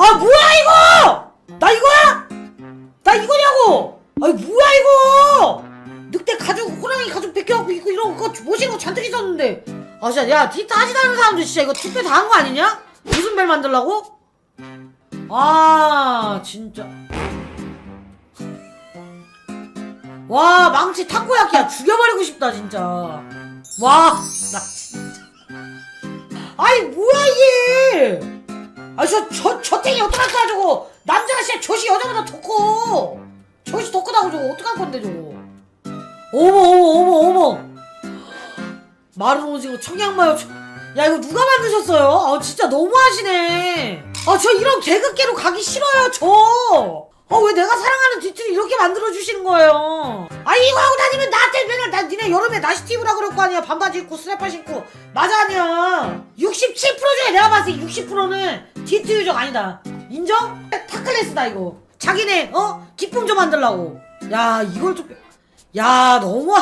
아 뭐야 이거? 나 이거야? 나 이거냐고? 아이 뭐야 이거? 늑대 가죽 호랑이 가죽 벗겨갖고 입고 이런 거 모시는 거 잔뜩 있었는데. 아 진짜 야 디타 않은 사람들 진짜 이거 투표 다 한 거 아니냐? 무슨 벨 만들라고? 아 진짜. 와 망치 타코야키야. 죽여버리고 싶다 진짜. 와 나 진짜. 아이 뭐야 이게 아니 저저 저탱이 어떡할 저거? 남자가 진짜 젖이 여자보다 더 커. 젖이 더 크다고 저거 어떡할 건데 저거? 어머 어머 어머 어머. 마른 오징어 청양마요. 청- 야 이거 누가 만드셨어요? 아 진짜 너무하시네. 아 저 이런 개그계로 가기 싫어요 저 아 왜 내가 사랑하는 뒤틀 이렇게 만들어 주시는 거예요? 아 이거 하고 다니면 나한테 맨날 나 니네 여름에 나시티 입으라 그럴 거 아니야. 반바지 입고 스레파 신고. 맞아 아니야. 67% 중에 내가 봤을 때. 60%는 디트 유적 아니다. 인정? 타클래스다 이거. 자기네 어? 기쁨 좀 만들라고. 야 이걸 좀야 너무